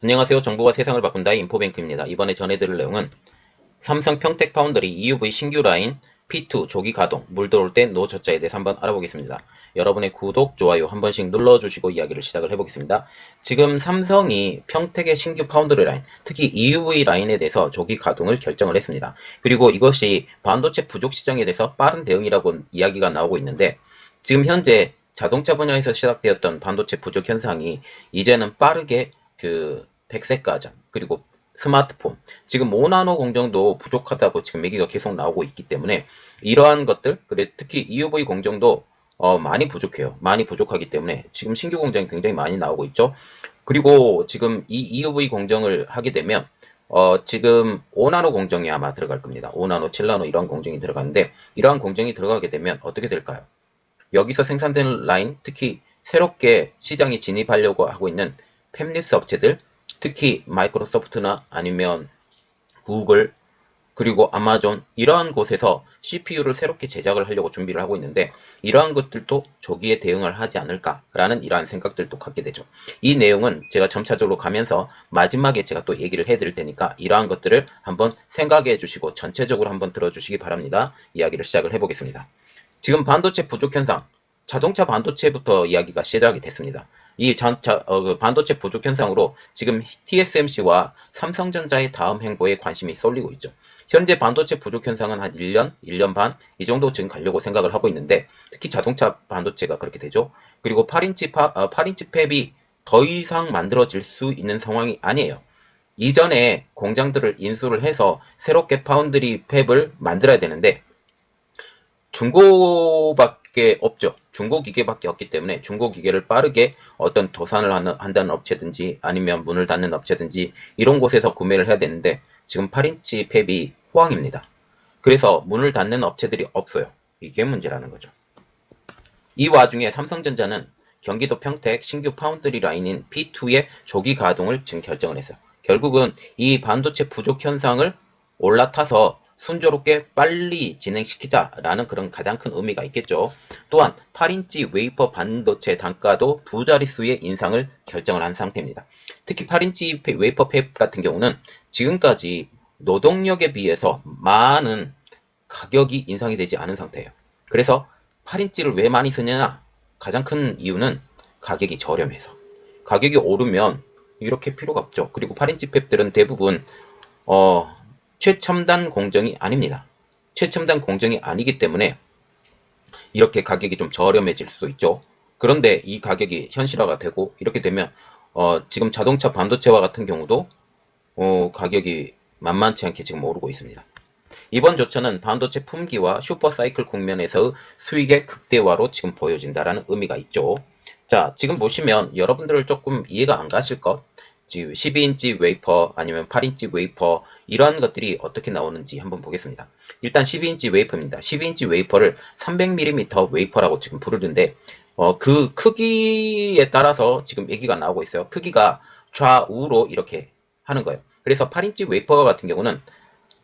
안녕하세요. 정보가 세상을 바꾼다의 인포뱅크입니다. 이번에 전해드릴 내용은 삼성 평택 파운더리 EUV 신규 라인 P2 조기 가동, 물 들어올 땐 노 저자에 대해서 한번 알아보겠습니다. 여러분의 구독, 좋아요 한 번씩 눌러주시고 이야기를 시작을 해보겠습니다. 지금 삼성이 평택의 신규 파운더리 라인, 특히 EUV 라인에 대해서 조기 가동을 결정을 했습니다. 그리고 이것이 반도체 부족 시장에 대해서 빠른 대응이라고 이야기가 나오고 있는데 지금 현재 자동차 분야에서 시작되었던 반도체 부족 현상이 이제는 빠르게 그 백색 가전 그리고 스마트폰 지금 5나노 공정도 부족하다고 지금 얘기가 계속 나오고 있기 때문에 이러한 것들 그래 특히 EUV 공정도 어, 많이 부족해요. 많이 부족하기 때문에 지금 신규 공정이 굉장히 많이 나오고 있죠. 그리고 지금 이 EUV 공정을 하게 되면 어, 지금 5나노 공정이 아마 들어갈 겁니다. 5나노, 7나노 이런 공정이 들어가는데 이러한 공정이 들어가게 되면 어떻게 될까요? 여기서 생산되는 라인, 특히 새롭게 시장에 진입하려고 하고 있는 팹리스 업체들, 특히 마이크로소프트나 아니면 구글, 그리고 아마존 이러한 곳에서 CPU를 새롭게 제작을 하려고 준비를 하고 있는데 이러한 것들도 조기에 대응을 하지 않을까라는 이러한 생각들도 갖게 되죠. 이 내용은 제가 점차적으로 가면서 마지막에 제가 또 얘기를 해드릴 테니까 이러한 것들을 한번 생각해 주시고 전체적으로 한번 들어주시기 바랍니다. 이야기를 시작을 해보겠습니다. 지금 반도체 부족 현상, 자동차 반도체부터 이야기가 시작이 됐습니다. 이 전, 자, 어, 그 반도체 부족 현상으로 지금 TSMC와 삼성전자의 다음 행보에 관심이 쏠리고 있죠. 현재 반도체 부족 현상은 한 1년, 1년 반 이 정도 지금 가려고 생각을 하고 있는데 특히 자동차 반도체가 그렇게 되죠. 그리고 8인치 파, 어, 8인치 팹이 더 이상 만들어질 수 있는 상황이 아니에요. 이전에 공장들을 인수를 해서 새롭게 파운드리 팹을 만들어야 되는데 중고밖에 없죠. 중고 기계밖에 없기 때문에 중고 기계를 빠르게 어떤 도산을 하는, 한다는 업체든지 아니면 문을 닫는 업체든지 이런 곳에서 구매를 해야 되는데 지금 8인치 팹이 호황입니다. 그래서 문을 닫는 업체들이 없어요. 이게 문제라는 거죠. 이 와중에 삼성전자는 경기도 평택 신규 파운드리 라인인 P2의 조기 가동을 지금 결정을 했어요. 결국은 이 반도체 부족 현상을 올라타서 순조롭게 빨리 진행시키자라는 그런 가장 큰 의미가 있겠죠. 또한 8인치 웨이퍼 반도체 단가도 두 자릿수의 인상을 결정을 한 상태입니다. 특히 8인치 웨이퍼 팹 같은 경우는 지금까지 노동력에 비해서 많은 가격이 인상이 되지 않은 상태예요. 그래서 8인치를 왜 많이 쓰느냐? 가장 큰 이유는 가격이 저렴해서. 가격이 오르면 이렇게 필요가 없죠. 그리고 8인치 팹들은 대부분 어, 최첨단 공정이 아닙니다. 최첨단 공정이 아니기 때문에 이렇게 가격이 좀 저렴해질 수도 있죠. 그런데 이 가격이 현실화가 되고 이렇게 되면 어, 지금 자동차 반도체와 같은 경우도 어, 가격이 만만치 않게 지금 오르고 있습니다. 이번 조처는 반도체 품귀와 슈퍼사이클 국면에서의 수익의 극대화로 지금 보여진다라는 의미가 있죠. 자, 지금 보시면 여러분들 조금 이해가 안 가실 것. 지금 12인치 웨이퍼 아니면 8인치 웨이퍼 이러한 것들이 어떻게 나오는지 한번 보겠습니다. 일단 12인치 웨이퍼입니다. 12인치 웨이퍼를 300mm 웨이퍼라고 지금 부르는데 어, 그 크기에 따라서 지금 얘기가 나오고 있어요. 크기가 좌우로 이렇게 하는 거예요. 그래서 8인치 웨이퍼 같은 경우는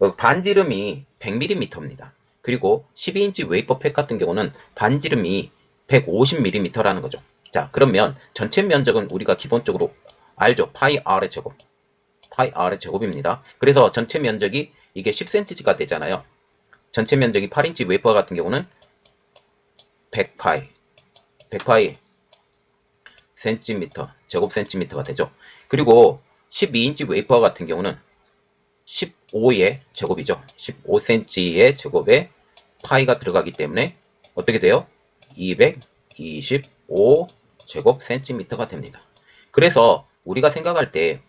어, 반지름이 100mm입니다. 그리고 12인치 웨이퍼 팩 같은 경우는 반지름이 150mm라는 거죠. 자, 그러면 전체 면적은 우리가 기본적으로 알죠? 파이 r의 제곱. 파이 r의 제곱입니다. 그래서 전체 면적이 이게 10cm가 되잖아요. 전체 면적이 8인치 웨이퍼 같은 경우는 100파이. 100파이 센티미터, 제곱 센티미터가 되죠. 그리고 12인치 웨이퍼 같은 경우는 15의 제곱이죠. 15cm의 제곱에 파이가 들어가기 때문에 어떻게 돼요? 225 제곱 센티미터가 됩니다. 그래서 우리가 생각할 때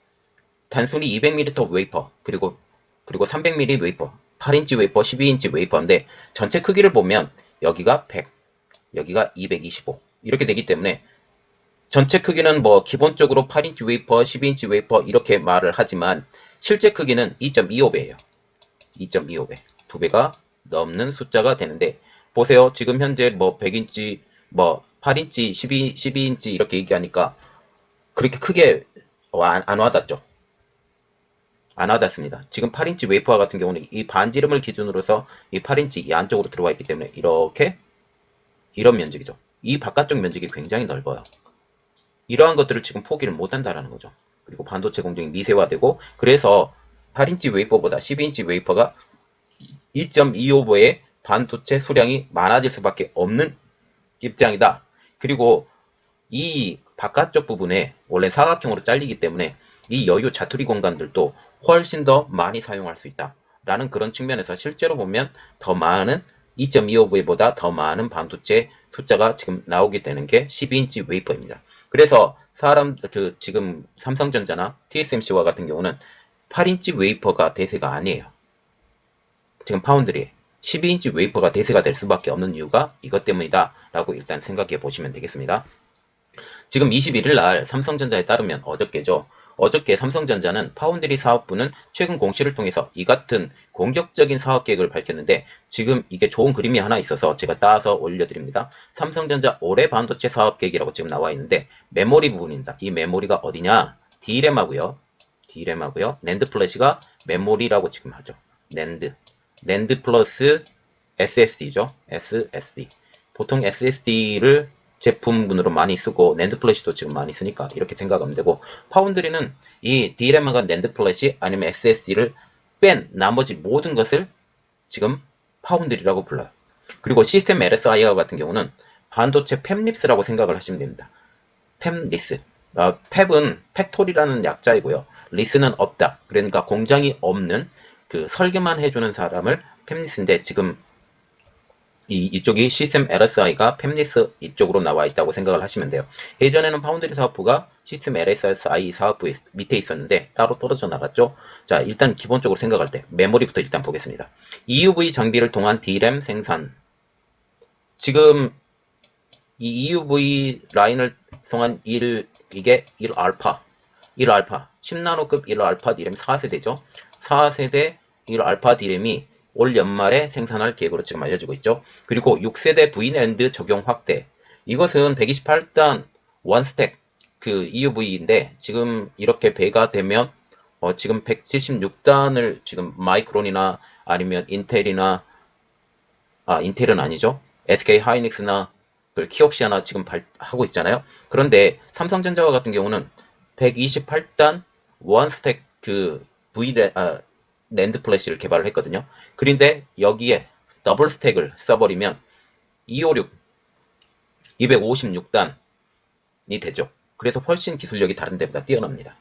단순히 200mm 웨이퍼 그리고 그리고 300mm 웨이퍼 8인치 웨이퍼 12인치 웨이퍼인데 전체 크기를 보면 여기가 100 여기가 225 이렇게 되기 때문에 전체 크기는 뭐 기본적으로 8인치 웨이퍼 12인치 웨이퍼 이렇게 말을 하지만 실제 크기는 2.25배예요. 2.25배. 두 배가 넘는 숫자가 되는데 보세요. 지금 현재 뭐 100인치 뭐 8인치 12, 12인치 이렇게 얘기하니까 그렇게 크게 안, 안 와닿죠. 안 와닿습니다. 지금 8인치 웨이퍼 같은 경우는 이 반지름을 기준으로서 이 8인치 이 안쪽으로 들어와 있기 때문에 이렇게 이런 면적이죠. 이 바깥쪽 면적이 굉장히 넓어요. 이러한 것들을 지금 포기를 못 한다라는 거죠. 그리고 반도체 공정이 미세화되고 그래서 8인치 웨이퍼보다 12인치 웨이퍼가 2.25배의 반도체 수량이 많아질 수밖에 없는 입장이다. 그리고 이 바깥쪽 부분에 원래 사각형으로 잘리기 때문에 이 여유 자투리 공간들도 훨씬 더 많이 사용할 수 있다. 라는 그런 측면에서 실제로 보면 더 많은 2.25V보다 더 많은 반도체 숫자가 지금 나오게 되는 게 12인치 웨이퍼입니다. 그래서 사람 그 지금 삼성전자나 TSMC와 같은 경우는 8인치 웨이퍼가 대세가 아니에요. 지금 파운드리 12인치 웨이퍼가 대세가 될 수밖에 없는 이유가 이것 때문이다 라고 일단 생각해 보시면 되겠습니다. 지금 21일 날 삼성전자에 따르면 어저께죠. 어저께 삼성전자는 파운드리 사업부는 최근 공시를 통해서 이 같은 공격적인 사업 계획을 밝혔는데 지금 이게 좋은 그림이 하나 있어서 제가 따서 올려드립니다. 삼성전자 올해 반도체 사업 계획이라고 지금 나와 있는데 메모리 부분입니다. 이 메모리가 어디냐? D램하고요. D램하고요. 낸드 플래시가 메모리라고 지금 하죠. 낸드. 낸드 플러스 SSD죠. SSD. 보통 SSD를 제품군으로 많이 쓰고 낸드 플래시도 지금 많이 쓰니까 이렇게 생각하면 되고 파운드리는 이 D램과 낸드 플래시 아니면 SSD를 뺀 나머지 모든 것을 지금 파운드리라고 불러요. 그리고 시스템 LSI와 같은 경우는 반도체 팹립스라고 생각을 하시면 됩니다. 팹리스. 어, 팹은 팩토리라는 약자이고요. 리스는 없다. 그러니까 공장이 없는 그 설계만 해주는 사람을 팹리스인데 지금 이, 이쪽이 시스템 LSI가 팹리스 이쪽으로 나와 있다고 생각을 하시면 돼요. 예전에는 파운드리 사업부가 시스템 LSI 사업부 밑에 있었는데 따로 떨어져 나갔죠. 자, 일단 기본적으로 생각할 때 메모리부터 일단 보겠습니다. EUV 장비를 통한 D램 생산. 지금 이 EUV 라인을 통한 1, 이게 1알파, 1알파, 10나노급 1알파 D램 4세대죠. 4세대 1알파 D램이 올 연말에 생산할 계획으로 지금 알려지고 있죠. 그리고 6세대 V랜드 적용 확대. 이것은 128단 원스택 그 EUV인데 지금 이렇게 배가 되면 어 지금 176단을 지금 마이크론이나 아니면 인텔이나 아 인텔은 아니죠. SK 하이닉스나 그 키옥시아나 지금 발, 하고 있잖아요. 그런데 삼성전자와 같은 경우는 128단 원스택 그 V 아, 낸드 플래시를 개발을 했거든요. 그런데 여기에 더블 스택을 써버리면 256, 256단이 되죠. 그래서 훨씬 기술력이 다른 데보다 뛰어납니다.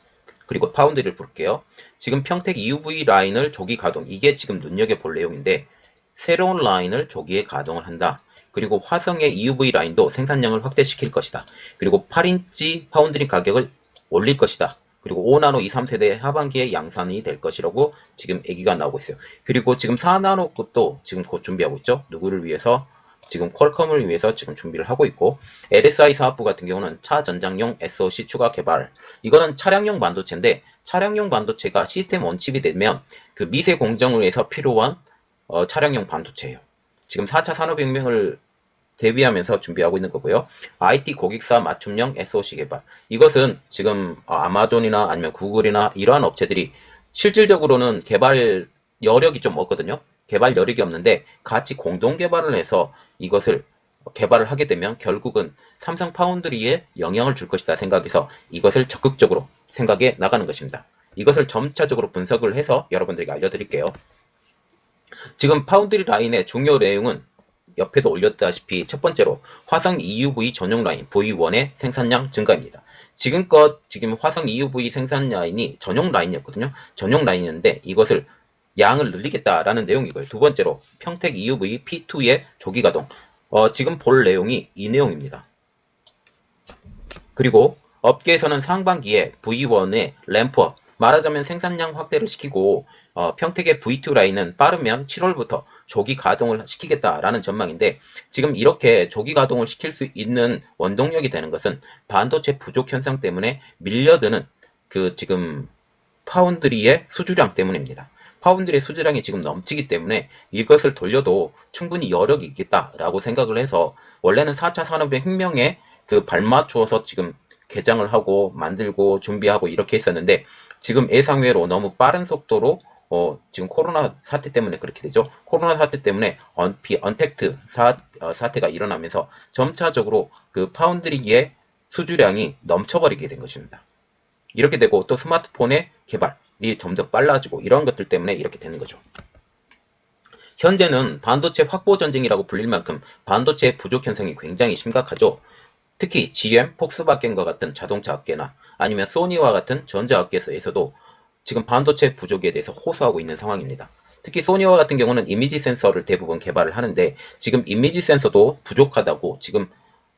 그리고 파운드리를 볼게요. 지금 평택 EUV 라인을 조기 가동, 이게 지금 눈여겨볼 내용인데 새로운 라인을 조기에 가동을 한다. 그리고 화성의 EUV 라인도 생산량을 확대시킬 것이다. 그리고 8인치 파운드리 가격을 올릴 것이다. 그리고 5나노 2, 3세대 하반기에 양산이 될 것이라고 지금 얘기가 나오고 있어요. 그리고 지금 4나노 것도 지금 곧 준비하고 있죠. 누구를 위해서? 지금 퀄컴을 위해서 지금 준비를 하고 있고 LSI 사업부 같은 경우는 차 전장용 SoC 추가 개발 이거는 차량용 반도체인데 차량용 반도체가 시스템 원칩이 되면 그 미세 공정을 위해서 필요한 어, 차량용 반도체예요. 지금 4차 산업혁명을 대비하면서 준비하고 있는 거고요. IT 고객사 맞춤형 SOC 개발. 이것은 지금 아마존이나 아니면 구글이나 이러한 업체들이 실질적으로는 개발 여력이 좀 없거든요. 개발 여력이 없는데 같이 공동 개발을 해서 이것을 개발을 하게 되면 결국은 삼성 파운드리에 영향을 줄 것이다 생각해서 이것을 적극적으로 생각해 나가는 것입니다. 이것을 점차적으로 분석을 해서 여러분들에게 알려드릴게요. 지금 파운드리 라인의 중요 내용은 옆에도 올렸다시피 첫 번째로 화성 EUV 전용 라인 V1의 생산량 증가입니다. 지금껏 지금 화성 EUV 생산 라인이 전용 라인이었거든요. 전용 라인이었는데 이것을 양을 늘리겠다라는 내용이고요. 두 번째로 평택 EUV P2의 조기 가동. 어, 지금 볼 내용이 이 내용입니다. 그리고 업계에서는 상반기에 V1의 램프업, 말하자면 생산량 확대를 시키고 어, 평택의 V2 라인은 빠르면 7월부터 조기 가동을 시키겠다라는 전망인데 지금 이렇게 조기 가동을 시킬 수 있는 원동력이 되는 것은 반도체 부족 현상 때문에 밀려드는 그 지금 파운드리의 수주량 때문입니다. 파운드리의 수주량이 지금 넘치기 때문에 이것을 돌려도 충분히 여력이 있겠다라고 생각을 해서 원래는 4차 산업의 혁명에 그 발맞추어서 지금 개장을 하고 만들고 준비하고 이렇게 했었는데 지금 예상외로 너무 빠른 속도로 어, 지금 코로나 사태 때문에 그렇게 되죠. 코로나 사태 때문에 언피, 언택트 사, 어, 사태가 일어나면서 점차적으로 그 파운드리기의 수주량이 넘쳐버리게 된 것입니다. 이렇게 되고 또 스마트폰의 개발이 점점 빨라지고 이런 것들 때문에 이렇게 되는 거죠. 현재는 반도체 확보 전쟁이라고 불릴 만큼 반도체 부족 현상이 굉장히 심각하죠. 특히 GM, 폭스바겐과 같은 자동차 업계나 아니면 소니와 같은 전자 업계에서도 지금 반도체 부족에 대해서 호소하고 있는 상황입니다. 특히 소니와 같은 경우는 이미지 센서를 대부분 개발을 하는데 지금 이미지 센서도 부족하다고 지금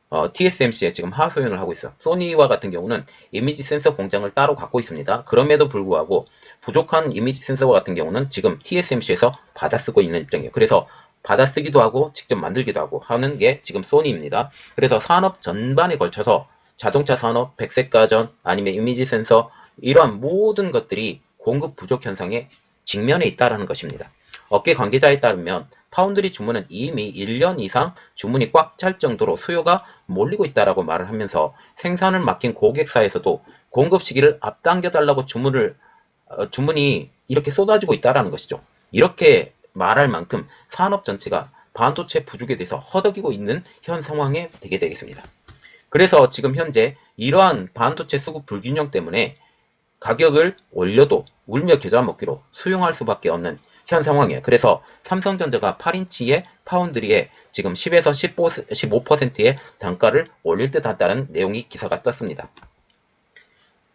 어, TSMC에 지금 하소연을 하고 있어요. 소니와 같은 경우는 이미지 센서 공장을 따로 갖고 있습니다. 그럼에도 불구하고 부족한 이미지 센서 같은 경우는 지금 TSMC에서 받아 쓰고 있는 입장이에요. 그래서 받아쓰기도 하고 직접 만들기도 하고 하는 게 지금 소니입니다. 그래서 산업 전반에 걸쳐서 자동차 산업, 백색 가전, 아니면 이미지 센서 이러한 모든 것들이 공급 부족 현상에 직면해 있다라는 것입니다. 업계 관계자에 따르면 파운드리 주문은 이미 1년 이상 주문이 꽉 찰 정도로 수요가 몰리고 있다라고 말을 하면서 생산을 맡긴 고객사에서도 공급 시기를 앞당겨 달라고 주문을 어, 주문이 이렇게 쏟아지고 있다라는 것이죠. 이렇게 말할 만큼 산업 전체가 반도체 부족에 대해서 허덕이고 있는 현 상황에 되게 되겠습니다. 그래서 지금 현재 이러한 반도체 수급 불균형 때문에 가격을 올려도 울며 겨자 먹기로 수용할 수밖에 없는 현 상황이에요. 그래서 삼성전자가 8인치의 파운드리에 지금 10에서 15, 15%의 단가를 올릴 듯 하다는 내용이 기사가 떴습니다.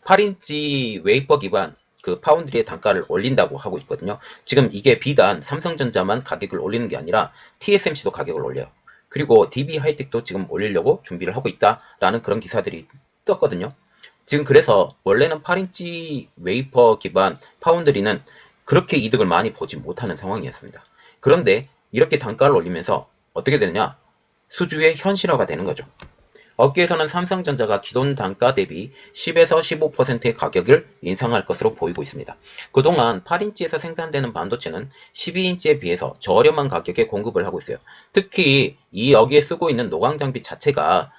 8인치 웨이퍼 기반 그 파운드리의 단가를 올린다고 하고 있거든요. 지금 이게 비단 삼성전자만 가격을 올리는 게 아니라 TSMC도 가격을 올려요. 그리고 DB 하이텍도 지금 올리려고 준비를 하고 있다라는 그런 기사들이 떴거든요. 지금 그래서 원래는 8인치 웨이퍼 기반 파운드리는 그렇게 이득을 많이 보지 못하는 상황이었습니다. 그런데 이렇게 단가를 올리면서 어떻게 되느냐? 수주의 현실화가 되는 거죠. 업계에서는 삼성전자가 기존 단가 대비 10에서 15%의 가격을 인상할 것으로 보이고 있습니다. 그동안 8인치에서 생산되는 반도체는 12인치에 비해서 저렴한 가격에 공급을 하고 있어요. 특히 이 여기에 쓰고 있는 노광 장비 자체가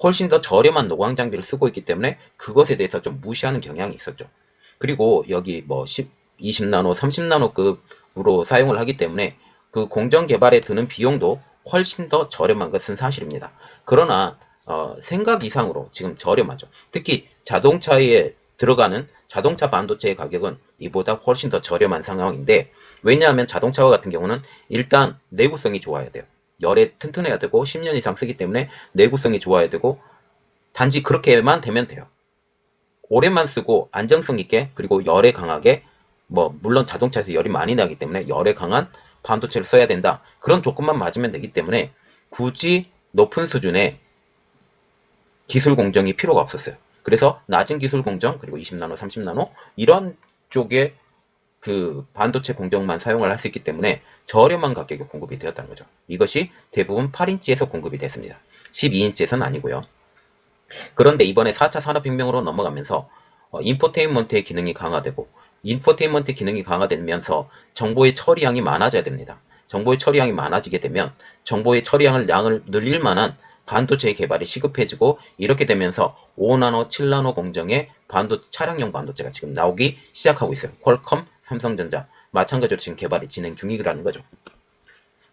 훨씬 더 저렴한 노광 장비를 쓰고 있기 때문에 그것에 대해서 좀 무시하는 경향이 있었죠. 그리고 여기 뭐 10, 20나노, 30나노급으로 사용을 하기 때문에 그 공정 개발에 드는 비용도 훨씬 더 저렴한 것은 사실입니다. 그러나 어, 생각 이상으로 지금 저렴하죠. 특히 자동차에 들어가는 자동차 반도체의 가격은 이보다 훨씬 더 저렴한 상황인데 왜냐하면 자동차와 같은 경우는 일단 내구성이 좋아야 돼요. 열에 튼튼해야 되고 10년 이상 쓰기 때문에 내구성이 좋아야 되고 단지 그렇게만 되면 돼요. 오래만 쓰고 안정성 있게 그리고 열에 강하게 뭐 물론 자동차에서 열이 많이 나기 때문에 열에 강한 반도체를 써야 된다. 그런 조건만 맞으면 되기 때문에 굳이 높은 수준의 기술 공정이 필요가 없었어요. 그래서 낮은 기술 공정 그리고 20나노, 30나노 이런 쪽에 그 반도체 공정만 사용을 할 수 있기 때문에 저렴한 가격에 공급이 되었다는 거죠. 이것이 대부분 8인치에서 공급이 됐습니다. 12인치에서는 아니고요. 그런데 이번에 4차 산업혁명으로 넘어가면서 어, 인포테인먼트의 기능이 강화되고 인포테인먼트 기능이 강화되면서 정보의 처리량이 많아져야 됩니다. 정보의 처리량이 많아지게 되면 정보의 처리량을 양을 늘릴 만한 반도체의 개발이 시급해지고 이렇게 되면서 5나노, 7나노 공정의 반도체 차량용 반도체가 지금 나오기 시작하고 있어요. 퀄컴, 삼성전자 마찬가지로 지금 개발이 진행 중이라는 거죠.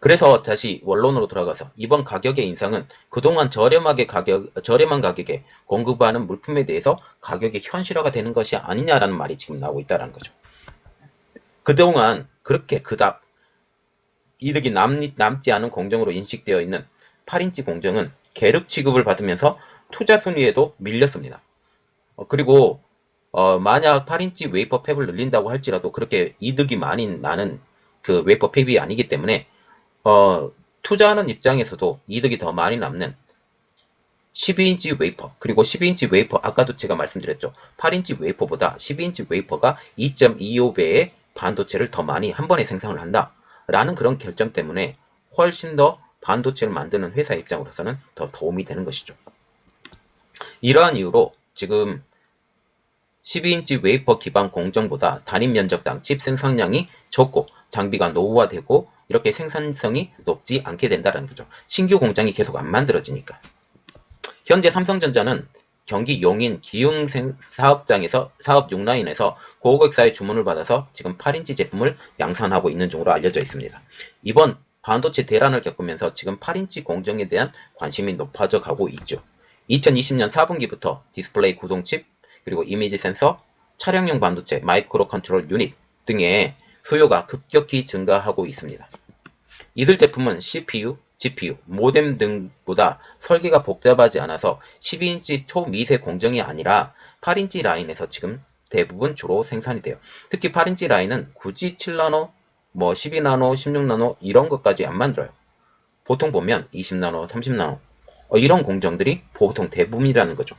그래서 다시 원론으로 들어가서 이번 가격의 인상은 그동안 저렴하게 가격 저렴한 가격에 공급하는 물품에 대해서 가격이 현실화가 되는 것이 아니냐라는 말이 지금 나오고 있다는 거죠. 그동안 그렇게 그닥 이득이 남, 남지 않은 공정으로 인식되어 있는 8인치 공정은 계륵 취급을 받으면서 투자 순위에도 밀렸습니다. 어, 그리고 어, 만약 8인치 웨이퍼 팹을 늘린다고 할지라도 그렇게 이득이 많이 나는 그 웨이퍼 팹이 아니기 때문에 어, 투자하는 입장에서도 이득이 더 많이 남는 12인치 웨이퍼 그리고 12인치 웨이퍼 아까도 제가 말씀드렸죠 8인치 웨이퍼보다 12인치 웨이퍼가 2.25배의 반도체를 더 많이 한 번에 생산을 한다 라는 그런 결정 때문에 훨씬 더 반도체를 만드는 회사 입장으로서는 더 도움이 되는 것이죠. 이러한 이유로 지금 12인치 웨이퍼 기반 공정보다 단임 면적당 칩 생산량이 적고 장비가 노후화되고 이렇게 생산성이 높지 않게 된다는 거죠. 신규 공장이 계속 안 만들어지니까. 현재 삼성전자는 경기 용인 기흥 사업장에서 사업 6라인에서 고객사의 주문을 받아서 지금 8인치 제품을 양산하고 있는 중으로 알려져 있습니다. 이번 반도체 대란을 겪으면서 지금 8인치 공정에 대한 관심이 높아져 가고 있죠. 2020년 4분기부터 디스플레이 구동칩 그리고 이미지 센서, 차량용 반도체, 마이크로 컨트롤 유닛 등의 수요가 급격히 증가하고 있습니다. 이들 제품은 CPU, GPU, 모뎀 등보다 설계가 복잡하지 않아서 12인치 초미세 공정이 아니라 8인치 라인에서 지금 대부분 주로 생산이 돼요. 특히 8인치 라인은 굳이 7나노, 뭐 12나노, 16나노 이런 것까지 안 만들어요. 보통 보면 20나노, 30나노 어, 이런 공정들이 보통 대부분이라는 거죠.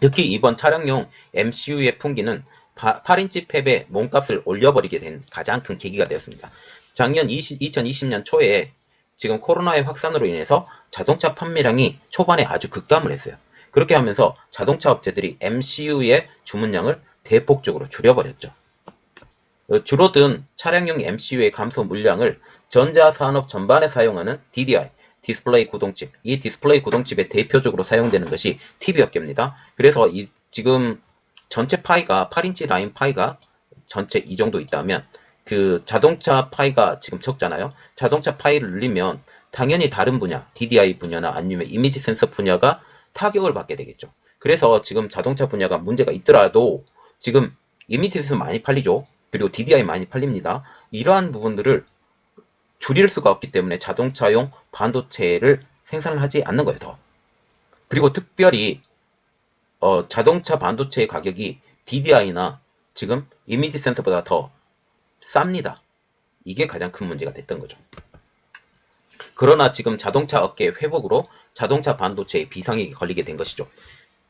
특히 이번 차량용 MCU의 풍기는 8인치 팹의 몸값을 올려버리게 된 가장 큰 계기가 되었습니다. 작년 20, 2020년 초에 지금 코로나의 확산으로 인해서 자동차 판매량이 초반에 아주 급감을 했어요. 그렇게 하면서 자동차 업체들이 MCU의 주문량을 대폭적으로 줄여버렸죠. 어, 줄어든 차량용 MCU의 감소 물량을 전자산업 전반에 사용하는 DDI, 디스플레이 구동칩, 이 디스플레이 구동칩에 대표적으로 사용되는 것이 TV 업계입니다. 그래서 이 지금 전체 파이가 8인치 라인 파이가 전체 이 정도 있다면 그 자동차 파이가 지금 적잖아요. 자동차 파이를 늘리면 당연히 다른 분야, DDI 분야나 아니면 이미지 센서 분야가 타격을 받게 되겠죠. 그래서 지금 자동차 분야가 문제가 있더라도 지금 이미지 센서 많이 팔리죠. 그리고 DDI 많이 팔립니다. 이러한 부분들을 줄일 수가 없기 때문에 자동차용 반도체를 생산을 하지 않는 거예요, 더. 그리고 특별히 어, 자동차 반도체의 가격이 DDI나 지금 이미지 센서보다 더 쌉니다. 이게 가장 큰 문제가 됐던 거죠. 그러나 지금 자동차 업계의 회복으로 자동차 반도체의 비상이 걸리게 된 것이죠.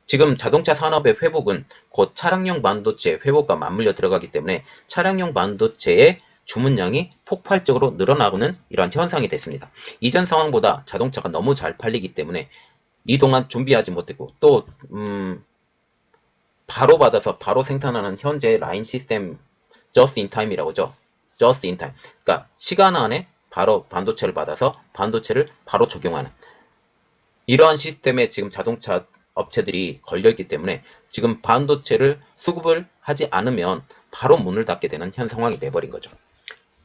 지금 자동차 산업의 회복은 곧 차량용 반도체 회복과 맞물려 들어가기 때문에 차량용 반도체의 주문량이 폭발적으로 늘어나고는 이러한 현상이 됐습니다. 이전 상황보다 자동차가 너무 잘 팔리기 때문에 이동안 준비하지 못했고 또 음, 바로 받아서 바로 생산하는 현재 라인 시스템 just in time이라고 하죠. just in time. 그러니까 시간 안에 바로 반도체를 받아서 반도체를 바로 적용하는 이러한 시스템에 지금 자동차 업체들이 걸려있기 때문에 지금 반도체를 수급을 하지 않으면 바로 문을 닫게 되는 현 상황이 돼버린 거죠.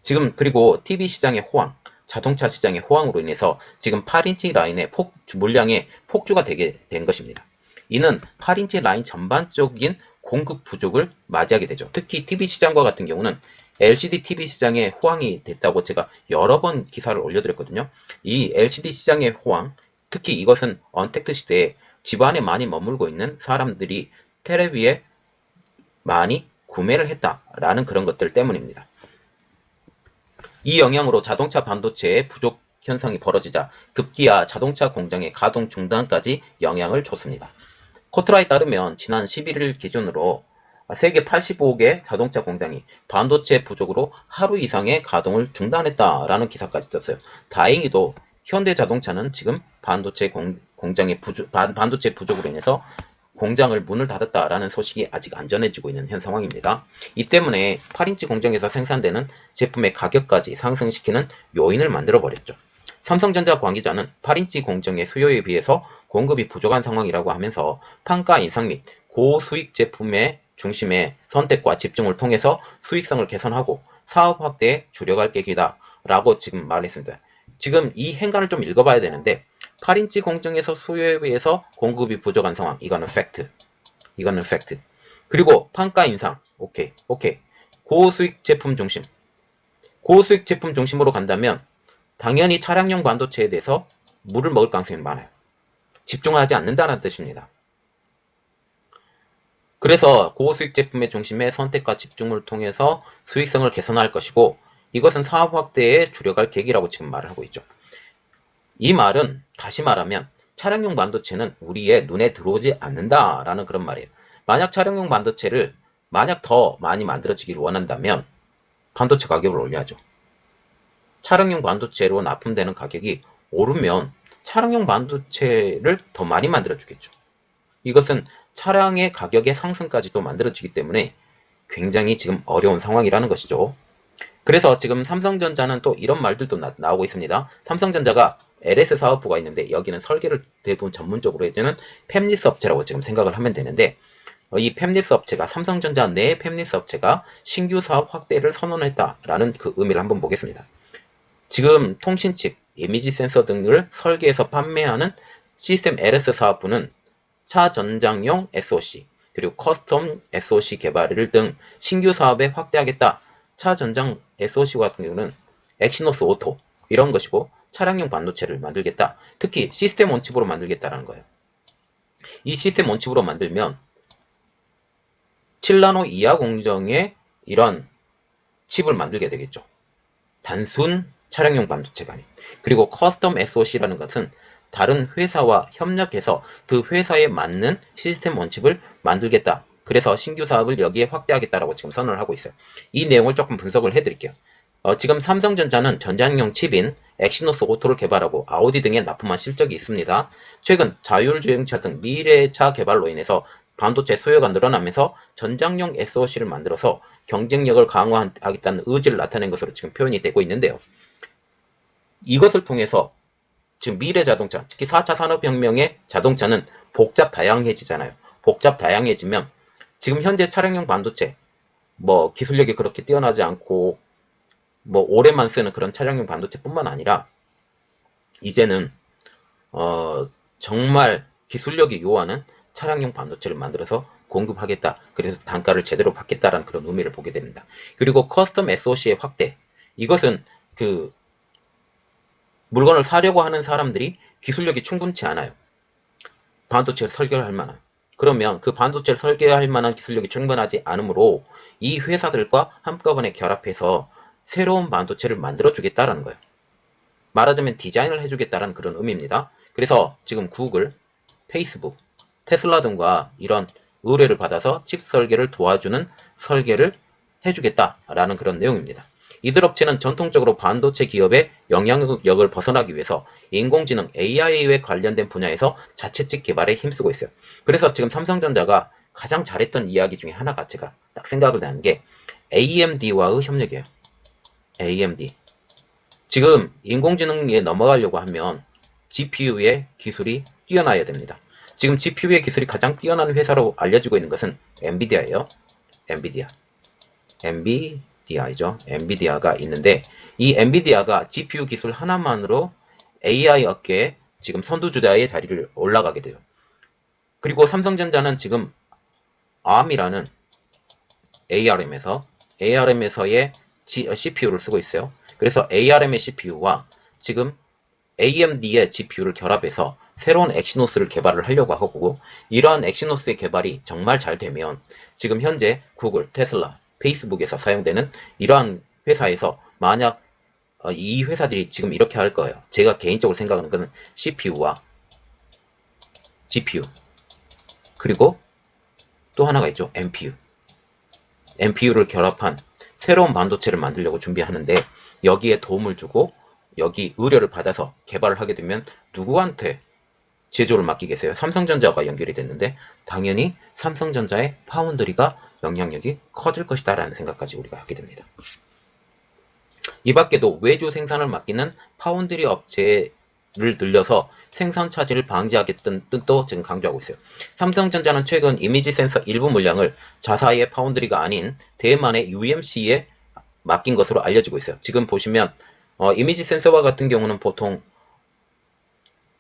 지금 그리고 TV 시장의 호황, 자동차 시장의 호황으로 인해서 지금 8인치 라인의 폭, 물량의 폭주가 되게 된 것입니다. 이는 8인치 라인 전반적인 공급 부족을 맞이하게 되죠. 특히 TV 시장과 같은 경우는 LCD TV 시장의 호황이 됐다고 제가 여러 번 기사를 올려드렸거든요. 이 LCD 시장의 호황, 특히 이것은 언택트 시대에 집안에 많이 머물고 있는 사람들이 테레비에 많이 구매를 했다라는 그런 것들 때문입니다. 이 영향으로 자동차 반도체의 부족 현상이 벌어지자 급기야 자동차 공장의 가동 중단까지 영향을 줬습니다. 코트라에 따르면 지난 11일 기준으로 세계 85개 자동차 공장이 반도체 부족으로 하루 이상의 가동을 중단했다라는 기사까지 떴어요. 다행히도 현대 자동차는 지금 반도체 공, 장의 부족, 반, 반도체 부족으로 인해서 공장을 문을 닫았다라는 소식이 아직 안 전해지고 있는 현 상황입니다. 이 때문에 8인치 공장에서 생산되는 제품의 가격까지 상승시키는 요인을 만들어 버렸죠. 삼성전자 관계자는 8인치 공정의 수요에 비해서 공급이 부족한 상황이라고 하면서 판가 인상 및 고수익 제품의 중심의 선택과 집중을 통해서 수익성을 개선하고 사업 확대에 주력할 계획이다 라고 지금 말했습니다. 지금 이 행간을 좀 읽어봐야 되는데 8인치 공정에서 수요에 비해서 공급이 부족한 상황. 이거는 팩트. 이거는 팩트. 그리고 판가 인상. 오케이. 오케이. 고수익 제품 중심. 고수익 제품 중심으로 간다면 당연히 차량용 반도체에 대해서 물을 먹을 가능성이 많아요. 집중하지 않는다는 뜻입니다. 그래서 고수익 제품의 중심에 선택과 집중을 통해서 수익성을 개선할 것이고 이것은 사업 확대에 주력할 계기라고 지금 말을 하고 있죠. 이 말은 다시 말하면 차량용 반도체는 우리의 눈에 들어오지 않는다라는 그런 말이에요. 만약 차량용 반도체를 만약 더 많이 만들어지기를 원한다면 반도체 가격을 올려야죠. 차량용 반도체로 납품되는 가격이 오르면 차량용 반도체를 더 많이 만들어 주겠죠. 이것은 차량의 가격의 상승까지 도 만들어지기 때문에 굉장히 지금 어려운 상황이라는 것이죠. 그래서 지금 삼성전자는 또 이런 말들도 나, 오고 있습니다. 삼성전자가 LS 사업부가 있는데 여기는 설계를 대부분 전문적으로 해주는 팹리스 업체라고 지금 생각을 하면 되는데 어, 이 팹리스 업체가 삼성전자 내 팹리스 업체가 신규 사업 확대를 선언했다라는 그 의미를 한번 보겠습니다. 지금 통신칩, 이미지 센서 등을 설계해서 판매하는 시스템 LS 사업부는 차 전장용 SOC, 그리고 커스텀 SOC 개발을 등 신규 사업에 확대하겠다. 차 전장 SOC 같은 경우는 엑시노스 오토 이런 것이고 차량용 반도체를 만들겠다. 특히 시스템 원칩으로 만들겠다라는 거예요. 이 시스템 원칩으로 만들면 7나노 이하 공정의 이런 칩을 만들게 되겠죠. 단순 차량용 반도체가 아닌. 그리고 커스텀 SOC라는 것은 다른 회사와 협력해서 그 회사에 맞는 시스템 원칩을 만들겠다. 그래서 신규 사업을 여기에 확대하겠다라고 지금 선언을 하고 있어요. 이 내용을 조금 분석을 해드릴게요. 어, 지금 삼성전자는 전장용 칩인 엑시노스 오토를 개발하고 아우디 등에 납품한 실적이 있습니다. 최근 자율주행차 등 미래의 차 개발로 인해서 반도체 수요가 늘어나면서 전장용 SOC를 만들어서 경쟁력을 강화하겠다는 의지를 나타낸 것으로 지금 표현이 되고 있는데요. 이것을 통해서 지금 미래 자동차, 특히 4차 산업혁명의 자동차는 복잡 다양해지잖아요. 복잡 다양해지면 지금 현재 차량용 반도체, 뭐 기술력이 그렇게 뛰어나지 않고 뭐 오래만 쓰는 그런 차량용 반도체뿐만 아니라 이제는 어 정말 기술력이 요하는 차량용 반도체를 만들어서 공급하겠다. 그래서 단가를 제대로 받겠다라는 그런 의미를 보게 됩니다. 그리고 커스텀 SOC의 확대. 이것은 그 물건을 사려고 하는 사람들이 기술력이 충분치 않아요. 반도체를 설계할 만한. 그러면 그 반도체를 설계할 만한 기술력이 충분하지 않으므로 이 회사들과 한꺼번에 결합해서 새로운 반도체를 만들어 주겠다라는 거예요. 말하자면 디자인을 해주겠다라는 그런 의미입니다. 그래서 지금 구글, 페이스북, 테슬라 등과 이런 의뢰를 받아서 칩 설계를 도와주는 설계를 해주겠다라는 그런 내용입니다. 이들 업체는 전통적으로 반도체 기업의 영향력을 벗어나기 위해서 인공지능 AI에 관련된 분야에서 자체적 개발에 힘쓰고 있어요. 그래서 지금 삼성전자가 가장 잘했던 이야기 중에 하나가 제가 딱 생각을 나는 게 AMD와의 협력이에요. AMD. 지금 인공지능에 넘어가려고 하면 GPU의 기술이 뛰어나야 됩니다. 지금 GPU의 기술이 가장 뛰어난 회사로 알려지고 있는 것은 엔비디아예요. 엔비디아. 엔비디아이죠. 엔비디아가 있는데 이 엔비디아가 GPU 기술 하나만으로 AI 업계에 지금 선두주자의 자리를 올라가게 돼요. 그리고 삼성전자는 지금 ARM이라는 ARM에서 ARM에서의 CPU를 쓰고 있어요. 그래서 ARM의 CPU와 지금 AMD의 GPU를 결합해서 새로운 엑시노스를 개발을 하려고 하고 이러한 엑시노스의 개발이 정말 잘 되면 지금 현재 구글, 테슬라, 페이스북에서 사용되는 이러한 회사에서 만약 어, 이 회사들이 지금 이렇게 할 거예요. 제가 개인적으로 생각하는 것은 CPU와 GPU 그리고 또 하나가 있죠. NPU. NPU를 결합한 새로운 반도체를 만들려고 준비하는데 여기에 도움을 주고 여기 의뢰를 받아서 개발을 하게 되면 누구한테 제조를 맡기겠어요? 삼성전자가 연결이 됐는데 당연히 삼성전자의 파운드리가 영향력이 커질 것이다 라는 생각까지 우리가 하게 됩니다. 이 밖에도 외주 생산을 맡기는 파운드리 업체 를 늘려서 생산 차질을 방지하겠다는 뜻도 지금 강조하고 있어요. 삼성전자는 최근 이미지 센서 일부 물량을 자사의 파운드리가 아닌 대만의 UMC에 맡긴 것으로 알려지고 있어요. 지금 보시면 어, 이미지 센서와 같은 경우는 보통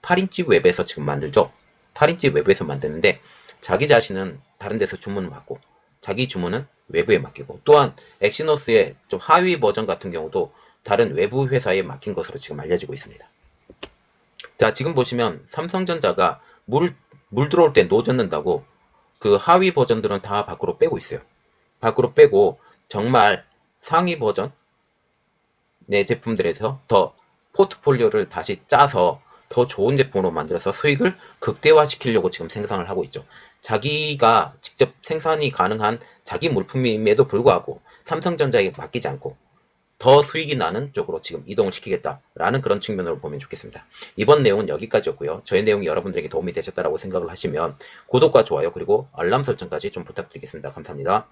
8인치 웹에서 지금 만들죠. 8인치 웹에서 만드는데 자기 자신은 다른 데서 주문을 받고 자기 주문은 외부에 맡기고 또한 엑시노스의 좀 하위 버전 같은 경우도 다른 외부 회사에 맡긴 것으로 지금 알려지고 있습니다. 자 지금 보시면 삼성전자가 물, 물 들어올 때 노젓는다고 그 하위 버전들은 다 밖으로 빼고 있어요. 밖으로 빼고 정말 상위 버전 내 제품들에서 더 포트폴리오를 다시 짜서 더 좋은 제품으로 만들어서 수익을 극대화시키려고 지금 생산을 하고 있죠. 자기가 직접 생산이 가능한 자기 물품임에도 불구하고 삼성전자에 맡기지 않고 더 수익이 나는 쪽으로 지금 이동을 시키겠다라는 그런 측면으로 보면 좋겠습니다. 이번 내용은 여기까지였고요. 저의 내용이 여러분들에게 도움이 되셨다고 생각을 하시면 구독과 좋아요 그리고 알람 설정까지 좀 부탁드리겠습니다. 감사합니다.